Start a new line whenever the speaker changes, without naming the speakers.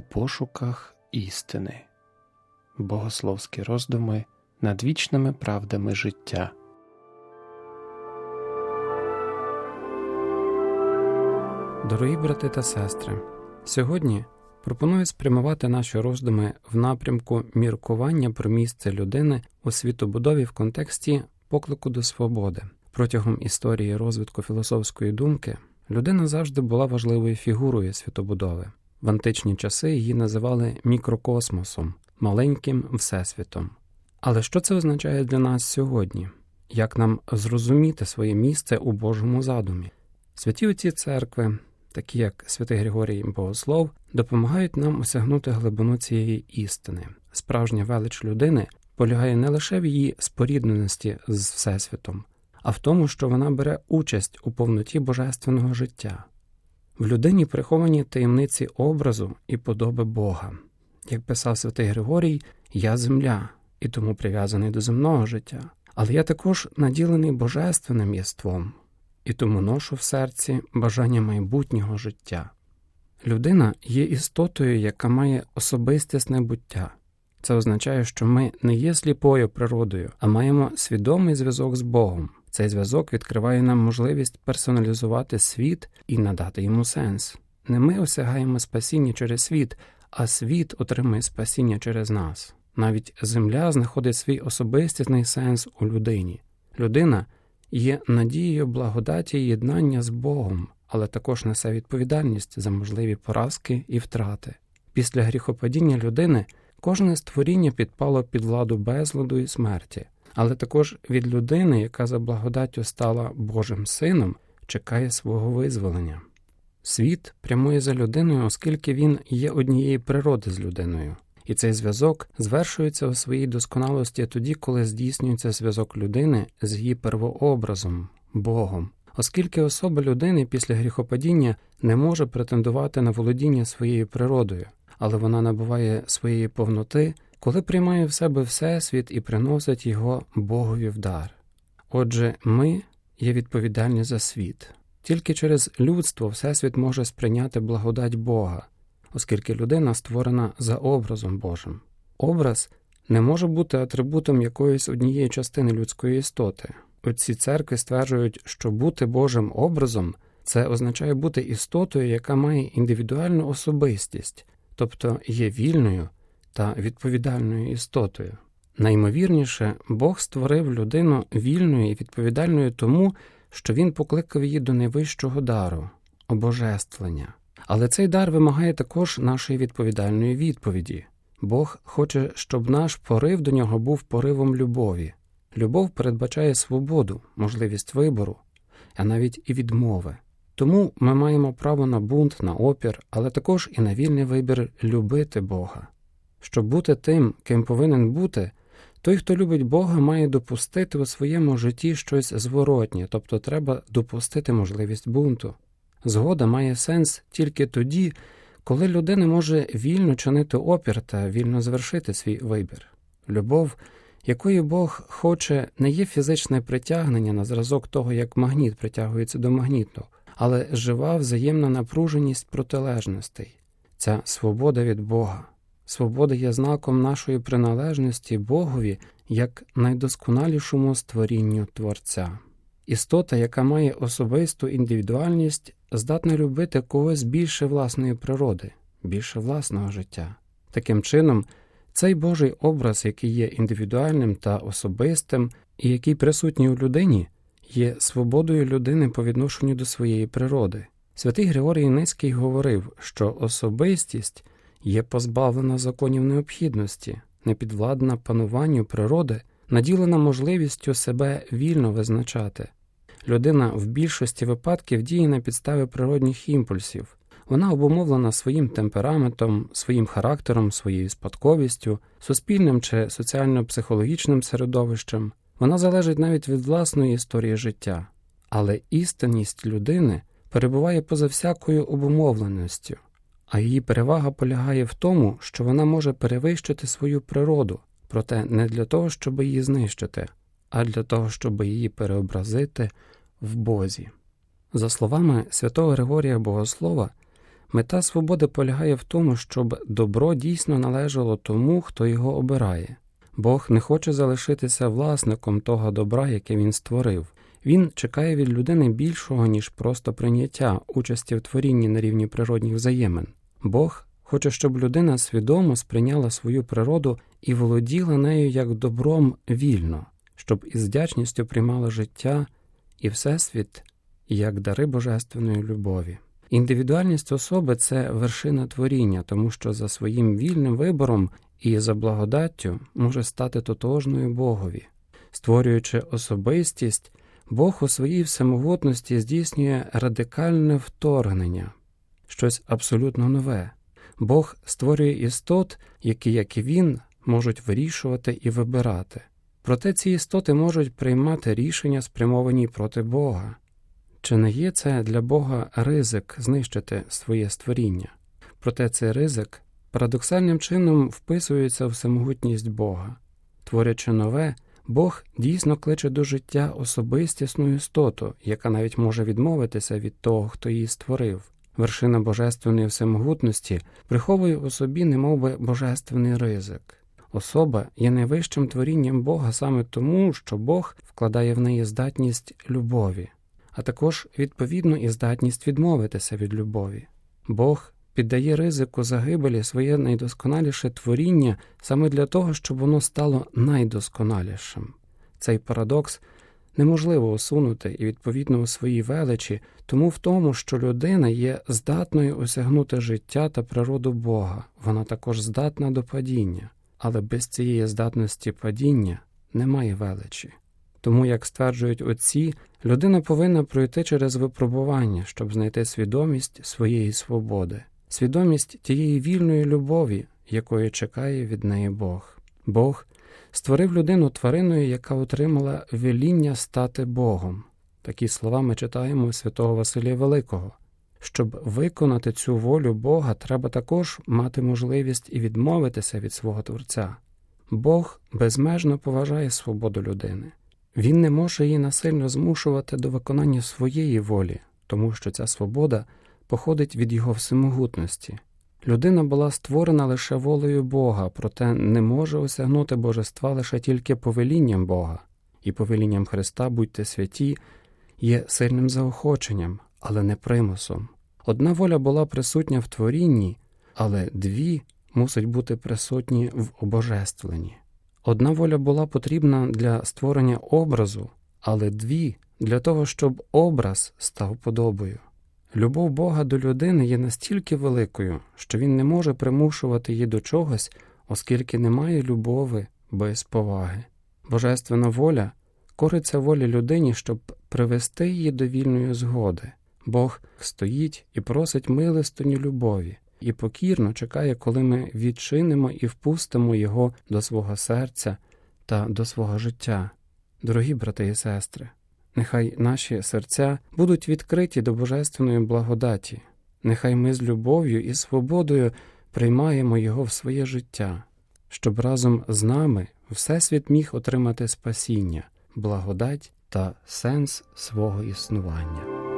у пошуках істини, богословські роздуми над вічними правдами життя.
Дорогі брати та сестри, сьогодні пропоную спрямувати наші роздуми в напрямку міркування про місце людини у світобудові в контексті поклику до свободи. Протягом історії розвитку філософської думки людина завжди була важливою фігурою світобудови. В античні часи її називали мікрокосмосом, маленьким всесвітом. Але що це означає для нас сьогодні? Як нам зрозуміти своє місце у Божому задумі? Святі отці церкви, такі як Святий Григорій Богослов, допомагають нам осягнути глибину цієї істини. Справжня велич людини полягає не лише в її спорідненості з Всесвітом, а в тому, що вона бере участь у повноті божественного життя. В людині приховані таємниці образу і подоби Бога. Як писав святий Григорій, я земля і тому прив'язаний до земного життя, але я також наділений божественним єством і тому ношу в серці бажання майбутнього життя. Людина є істотою, яка має особистісне буття. Це означає, що ми не є сліпою природою, а маємо свідомий зв'язок з Богом. Цей зв'язок відкриває нам можливість персоналізувати світ і надати йому сенс. Не ми осягаємо спасіння через світ, а світ отримує спасіння через нас. Навіть земля знаходить свій особистісний сенс у людині. Людина є надією благодаті і єднання з Богом, але також несе відповідальність за можливі поразки і втрати. Після гріхопадіння людини кожне створіння підпало під владу безладу і смерті, але також від людини, яка за благодаттю стала Божим сином, чекає свого визволення. Світ прямує за людиною, оскільки він є однієї природи з людиною, і цей зв'язок звершується у своїй досконалості тоді, коли здійснюється зв'язок людини з її первообразом, Богом. Оскільки особа людини після гріхопадіння не може претендувати на володіння своєю природою, але вона набуває своєї повноти, коли приймає в себе Всесвіт і приносить його Богові в дар. Отже, ми є відповідальні за світ. Тільки через людство Всесвіт може сприйняти благодать Бога, оскільки людина створена за образом Божим. Образ не може бути атрибутом якоїсь однієї частини людської істоти. Отці церкви стверджують, що бути Божим образом це означає бути істотою, яка має індивідуальну особистість, тобто є вільною та відповідальною істотою. Наймовірніше, Бог створив людину вільною і відповідальною тому, що він покликав її до найвищого дару обожествлення. Але цей дар вимагає також нашої відповідальної відповіді. Бог хоче, щоб наш порив до нього був поривом любові. Любов передбачає свободу, можливість вибору, а навіть і відмови. Тому ми маємо право на бунт, на опір, але також і на вільний вибір любити Бога. Щоб бути тим, ким повинен бути, той, хто любить Бога, має допустити у своєму житті щось зворотнє, тобто треба допустити можливість бунту. Згода має сенс тільки тоді, коли людина може вільно чинити опір та вільно завершити свій вибір. Любов, якої Бог хоче, не є фізичне притягнення на зразок того, як магніт притягується до магніту, але жива взаємна напруженість протилежностей, ця свобода від Бога. Свобода є знаком нашої приналежності Богові як найдосконалішому створінню Творця. Істота, яка має особисту індивідуальність, здатна любити когось більше власної природи, більше власного життя. Таким чином, цей Божий образ, який є індивідуальним та особистим, і який присутній у людині, є свободою людини по відношенню до своєї природи. Святий Григорій Ницький говорив, що особистість є позбавлена законів необхідності, непідвладна пануванню природи, наділена можливістю себе вільно визначати. Людина в більшості випадків діє на підставі природних імпульсів. Вона обумовлена своїм темпераментом, своїм характером, своєю спадковістю, суспільним чи соціально-психологічним середовищем. Вона залежить навіть від власної історії життя, але істинність людини перебуває поза всякою обумовленістю, а її перевага полягає в тому, що вона може перевищити свою природу, проте не для того, щоб її знищити, а для того, щоб її переобразити в Бозі. За словами святого Григорія Богослова, Мета свободи полягає в тому, щоб добро дійсно належало тому, хто його обирає. Бог не хоче залишитися власником того добра, яке він створив. Він чекає від людини більшого, ніж просто прийняття участі в творінні на рівні природних взаємин. Бог хоче, щоб людина свідомо сприйняла свою природу і володіла нею як добром вільно, щоб із вдячністю приймала життя і Всесвіт як дари божественної любові. Індивідуальність особи це вершина творіння, тому що за своїм вільним вибором і за благодаттю може стати тотожною Богові. Створюючи особистість, Бог у своїй всемогутності здійснює радикальне вторгнення, щось абсолютно нове. Бог створює істот, які, як і він, можуть вирішувати і вибирати. Проте ці істоти можуть приймати рішення, спрямовані проти Бога. Чи не є це для Бога ризик знищити своє створіння? Проте цей ризик парадоксальним чином вписується в самогутність Бога. Творячи нове, Бог дійсно кличе до життя особистісну істоту, яка навіть може відмовитися від того, хто її створив. Вершина божественної всемогутності приховує у собі немовби божественний ризик. Особа є найвищим творінням Бога саме тому, що Бог вкладає в неї здатність любові, а також відповідно і здатність відмовитися від любові. Бог піддає ризику загибелі своє найдосконаліше творіння саме для того, щоб воно стало найдосконалішим. Цей парадокс неможливо усунути і відповідно у своїй величі, тому в тому, що людина є здатною осягнути життя та природу Бога, вона також здатна до падіння, але без цієї здатності падіння немає величі. Тому, як стверджують отці, людина повинна пройти через випробування, щоб знайти свідомість своєї свободи, свідомість тієї вільної любові, якої чекає від неї Бог. Бог створив людину твариною, яка отримала веління стати Богом. Такі слова ми читаємо у святого Василія Великого. Щоб виконати цю волю Бога, треба також мати можливість і відмовитися від свого Творця. Бог безмежно поважає свободу людини. Він не може її насильно змушувати до виконання своєї волі, тому що ця свобода походить від його всемогутності. Людина була створена лише волею Бога, проте не може осягнути божества лише тільки повелінням Бога, і повелінням Христа будьте святі є сильним заохоченням, але не примусом. Одна воля була присутня в творінні, але дві мусять бути присутні в обожествленні. Одна воля була потрібна для створення образу, але дві для того, щоб образ став подобою. Любов Бога до людини є настільки великою, що він не може примушувати її до чогось, оскільки немає любови без поваги. Божественна воля кориться волі людині, щоб привести її до вільної згоди. Бог стоїть і просить милостині любові, і покірно чекає, коли ми відчинимо і впустимо Його до свого серця та до свого життя. Дорогі брати і сестри, нехай наші серця будуть відкриті до божественної благодаті, нехай ми з любов'ю і свободою приймаємо Його в своє життя, щоб разом з нами Всесвіт міг отримати спасіння, благодать та сенс свого існування.